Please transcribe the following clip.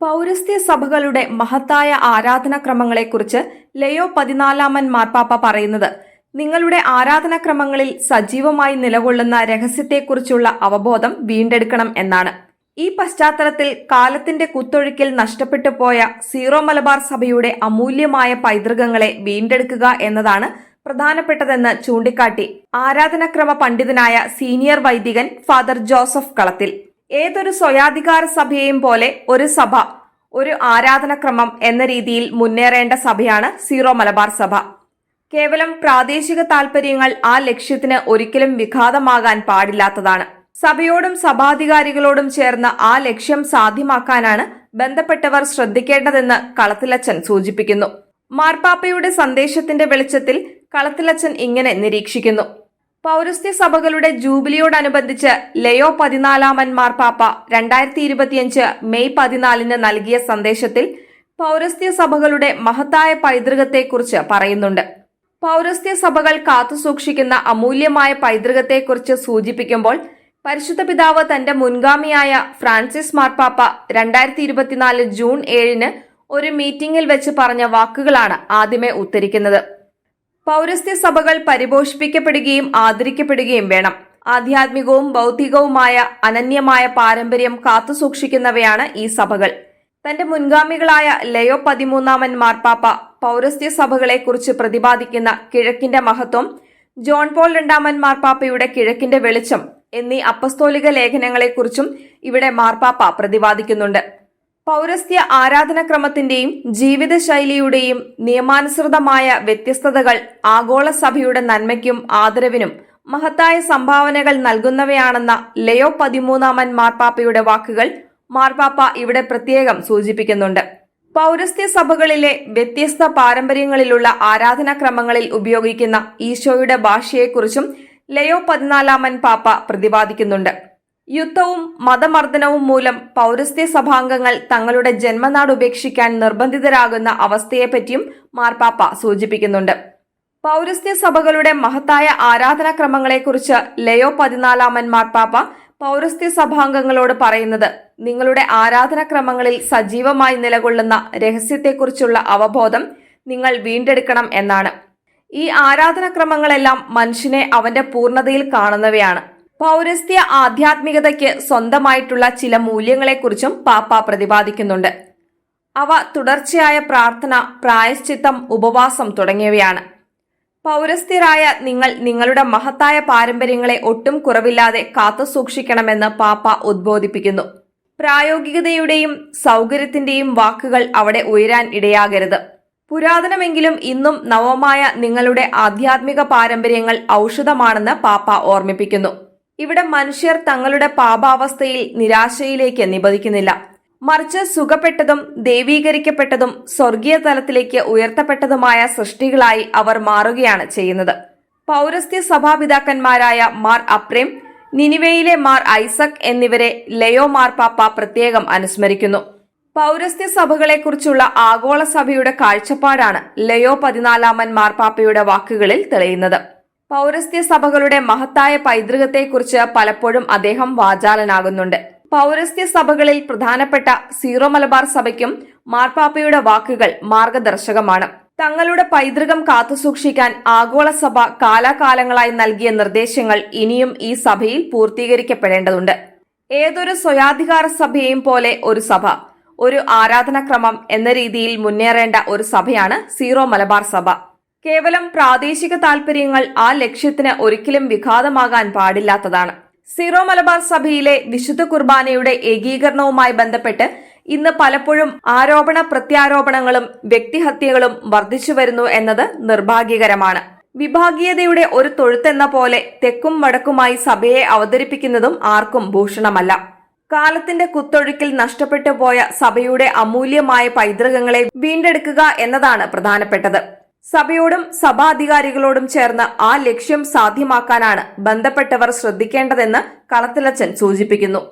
പൗരസ്ത്യ സഭകളുടെ മഹത്തായ ആരാധനാക്രമങ്ങളെക്കുറിച്ച് ലയോ പതിനാലാമൻ മാർപ്പാപ്പ പറയുന്നത് നിങ്ങളുടെ ആരാധനാക്രമങ്ങളിൽ സജീവമായി നിലകൊള്ളുന്ന രഹസ്യത്തെക്കുറിച്ചുള്ള അവബോധം വീണ്ടെടുക്കണം എന്നാണ്. ഈ പശ്ചാത്തലത്തിൽ കാലത്തിന്റെ കുത്തൊഴുക്കിൽ നഷ്ടപ്പെട്ടു പോയ സീറോ മലബാർ സഭയുടെ അമൂല്യമായ പൈതൃകങ്ങളെ വീണ്ടെടുക്കുക എന്നതാണ് പ്രധാനപ്പെട്ടതെന്ന് ചൂണ്ടിക്കാട്ടി ആരാധനാക്രമ പണ്ഡിതനായ സീനിയർ വൈദികൻ ഫാദർ ജോസഫ് കളത്തിൽ. ഏതൊരു സ്വയാധികാര സഭയെയും പോലെ ഒരു സഭ ഒരു ആരാധനക്രമം എന്ന രീതിയിൽ മുന്നേറേണ്ട സഭയാണ് സീറോ മലബാർ സഭ. കേവലം പ്രാദേശിക താൽപര്യങ്ങൾ ആ ലക്ഷ്യത്തിന് ഒരിക്കലും വിഘാതമാകാൻ പാടില്ലാത്തതാണ്. സഭയോടും സഭാധികാരികളോടും ചേർന്ന് ആ ലക്ഷ്യം സാധ്യമാക്കാനാണ് ബന്ധപ്പെട്ടവർ ശ്രദ്ധിക്കേണ്ടതെന്ന് കളത്തിലച്ചൻ സൂചിപ്പിക്കുന്നു. മാർപ്പാപ്പയുടെ സന്ദേശത്തിന്റെ വെളിച്ചത്തിൽ കളത്തിലച്ചൻ ഇങ്ങനെ നിരീക്ഷിക്കുന്നു. പൗരസ്ത്യ സഭകളുടെ ജൂബിലിയോടനുബന്ധിച്ച് ലയോ പതിനാലാമൻ മാർപ്പാപ്പ രണ്ടായിരത്തി ഇരുപത്തിയഞ്ച് മെയ് പതിനാലിന് നൽകിയ സന്ദേശത്തിൽ പൗരസ്ത്യ സഭകളുടെ മഹത്തായ പൈതൃകത്തെക്കുറിച്ച് പറയുന്നുണ്ട്. പൗരസ്ത്യ സഭകൾ കാത്തുസൂക്ഷിക്കുന്ന അമൂല്യമായ പൈതൃകത്തെക്കുറിച്ച് സൂചിപ്പിക്കുമ്പോൾ പരിശുദ്ധ പിതാവ് തന്റെ മുൻഗാമിയായ ഫ്രാൻസിസ് മാർപ്പാപ്പ രണ്ടായിരത്തി ഇരുപത്തിനാല് ജൂൺ ഏഴിന് ഒരു മീറ്റിംഗിൽ വെച്ച് പറഞ്ഞ വാക്കുകളാണ് ആദ്യമേ ഉദ്ധരിക്കുന്നത്. പൗരസ്ത്യ സഭകൾ പരിപോഷിപ്പിക്കപ്പെടുകയും ആദരിക്കപ്പെടുകയും വേണം. ആധ്യാത്മികവും ബൗദ്ധികവുമായ അനന്യമായ പാരമ്പര്യം കാത്തുസൂക്ഷിക്കുന്നവയാണ് ഈ സഭകൾ. തന്റെ മുൻഗാമികളായ ലയോ പതിമൂന്നാമൻ മാർപ്പാപ്പ പൗരസ്ത്യ സഭകളെക്കുറിച്ച് പ്രതിപാദിക്കുന്ന കിഴക്കിന്റെ മഹത്വം ജോൺ പോൾ രണ്ടാമൻ മാർപ്പാപ്പയുടെ കിഴക്കിന്റെ വെളിച്ചം എന്നീ അപ്പസ്തോലിക ലേഖനങ്ങളെക്കുറിച്ചും ഇവിടെ മാർപ്പാപ്പ പ്രതിപാദിക്കുന്നുണ്ട്. പൗരസ്ത്യ ആരാധനക്രമത്തിന്റെയും ജീവിതശൈലിയുടെയും നിയമാനുസൃതമായ വ്യത്യസ്തതകൾ ആഗോള സഭയുടെ നന്മയ്ക്കും ആദരവിനും മഹത്തായ സംഭാവനകൾ നൽകുന്നവയാണെന്ന ലയോ പതിമൂന്നാമൻ മാർപ്പാപ്പയുടെ വാക്കുകൾ മാർപ്പാപ്പ ഇവിടെ പ്രത്യേകം സൂചിപ്പിക്കുന്നുണ്ട്. പൗരസ്ത്യ സഭകളിലെ വ്യത്യസ്ത പാരമ്പര്യങ്ങളിലുള്ള ആരാധനാക്രമങ്ങളിൽ ഉപയോഗിക്കുന്ന ഈശോയുടെ ഭാഷയെക്കുറിച്ചും ലയോ പതിനാലാമൻ പാപ്പ പ്രതിപാദിക്കുന്നുണ്ട്. യുദ്ധവും മതമർദ്ദനവും മൂലം പൗരസ്ത്യ സഭാംഗങ്ങൾ തങ്ങളുടെ ജന്മനാട് ഉപേക്ഷിക്കാൻ നിർബന്ധിതരാകുന്ന അവസ്ഥയെപ്പറ്റിയും മാർപ്പാപ്പ സൂചിപ്പിക്കുന്നുണ്ട്. പൗരസ്ത്യ സഭകളുടെ മഹത്തായ ആരാധനാക്രമങ്ങളെക്കുറിച്ച് ലയോ പതിനാലാമൻ മാർപ്പാപ്പ പൗരസ്ത്യ സഭാംഗങ്ങളോട് പറയുന്നത് നിങ്ങളുടെ ആരാധനാക്രമങ്ങളിൽ സജീവമായി നിലകൊള്ളുന്ന രഹസ്യത്തെക്കുറിച്ചുള്ള അവബോധം നിങ്ങൾ വീണ്ടെടുക്കണം എന്നാണ്. ഈ ആരാധനാക്രമങ്ങളെല്ലാം മനുഷ്യനെ അവന്റെ പൂർണതയിൽ കാണുന്നവയാണ്. പൗരസ്ത്യ ആധ്യാത്മികതയ്ക്ക് സ്വന്തമായിട്ടുള്ള ചില മൂല്യങ്ങളെക്കുറിച്ചും പാപ്പ പ്രതിപാദിക്കുന്നുണ്ട്. അവ തുടർച്ചയായ പ്രാർത്ഥന പ്രായശ്ചിത്തം ഉപവാസം തുടങ്ങിയവയാണ്. പൗരസ്ത്യരായ നിങ്ങൾ നിങ്ങളുടെ മഹത്തായ പാരമ്പര്യങ്ങളെ ഒട്ടും കുറവില്ലാതെ കാത്തുസൂക്ഷിക്കണമെന്ന് പാപ്പ ഉദ്ബോധിപ്പിക്കുന്നു. പ്രായോഗികതയുടെയും സൗകര്യത്തിന്റെയും വാക്കുകൾ അവിടെ ഉയരാൻ ഇടയാകരുത്. പുരാതനമെങ്കിലും ഇന്നും നവമായ നിങ്ങളുടെ ആധ്യാത്മിക പാരമ്പര്യങ്ങൾ ഔഷധമാണെന്ന് പാപ്പ ഓർമ്മിപ്പിക്കുന്നു. ഇവിടെ മനുഷ്യർ തങ്ങളുടെ പാപാവസ്ഥയിൽ നിരാശയിലേക്ക് നിബദിക്കുന്നില്ല മറിച്ച് സുഖപ്പെട്ടതും ദേവീകരിക്കപ്പെട്ടതും സ്വർഗീയ തലത്തിലേക്ക് ഉയർത്തപ്പെട്ടതുമായ സൃഷ്ടികളായി അവർ മാറുകയാണ് ചെയ്യുന്നത്. പൗരസ്ത്യ സഭാപിതാക്കന്മാരായ മാർ അപ്രേം നിനിവയിലെ മാർ ഐസക് എന്നിവരെ ലയോ മാർപ്പാപ്പ പ്രത്യേകം അനുസ്മരിക്കുന്നു. പൗരസ്ത്യ സഭകളെക്കുറിച്ചുള്ള ആഗോള സഭയുടെ കാഴ്ചപ്പാടാണ് ലയോ പതിനാലാമൻ മാർപ്പാപ്പയുടെ വാക്കുകളിൽ തെളിയുന്നത്. പൗരസ്ത്യ സഭകളുടെ മഹത്തായ പൈതൃകത്തെക്കുറിച്ച് പലപ്പോഴും അദ്ദേഹം വാചാലനാകുന്നുണ്ട്. പൗരസ്ത്യ സഭകളിൽ പ്രധാനപ്പെട്ട സീറോ മലബാർ സഭയ്ക്കും മാർപ്പാപ്പയുടെ വാക്കുകൾ മാർഗദർശകമാണ്. തങ്ങളുടെ പൈതൃകം കാത്തുസൂക്ഷിക്കാൻ ആഗോള സഭ കാലാകാലങ്ങളായി നൽകിയ നിർദ്ദേശങ്ങൾ ഇനിയും ഈ സഭയിൽ പൂർത്തീകരിക്കപ്പെടേണ്ടതുണ്ട്. ഏതൊരു സ്വയാധികാര സഭയെയും പോലെ ഒരു സഭ ഒരു ആരാധനാക്രമം എന്ന രീതിയിൽ മുന്നേറേണ്ട ഒരു സഭയാണ് സീറോ മലബാർ സഭ. കേവലം പ്രാദേശിക താൽപര്യങ്ങൾ ആ ലക്ഷ്യത്തിന് ഒരിക്കലും വിഘാതമാകാൻ പാടില്ലാത്തതാണ്. സീറോ മലബാർ സഭയിലെ വിശുദ്ധ കുർബാനയുടെ ഏകീകരണവുമായി ബന്ധപ്പെട്ട് ഇന്ന് പലപ്പോഴും ആരോപണ പ്രത്യാരോപണങ്ങളും വ്യക്തിഹത്യകളും വർദ്ധിച്ചു വരുന്നു എന്നത് നിർഭാഗ്യകരമാണ്. വിഭാഗീയതയുടെ ഒരു തൊഴുത്തെന്ന പോലെ തെക്കും വടക്കുമായി സഭയെ അവതരിപ്പിക്കുന്നതും ആർക്കും ഭൂഷണമല്ല. കാലത്തിന്റെ കുത്തൊഴുക്കിൽ നഷ്ടപ്പെട്ടു പോയ സഭയുടെ അമൂല്യമായ പൈതൃകങ്ങളെ വീണ്ടെടുക്കുക എന്നതാണ് പ്രധാനപ്പെട്ടത്. സഭയോടും സഭാധികാരികളോടും ചേർന്ന് ആ ലക്ഷ്യം സാധ്യമാക്കാനാണ് ബന്ധപ്പെട്ടവർ ശ്രദ്ധിക്കേണ്ടതെന്ന് കളത്തിലച്ചൻ സൂചിപ്പിക്കുന്നു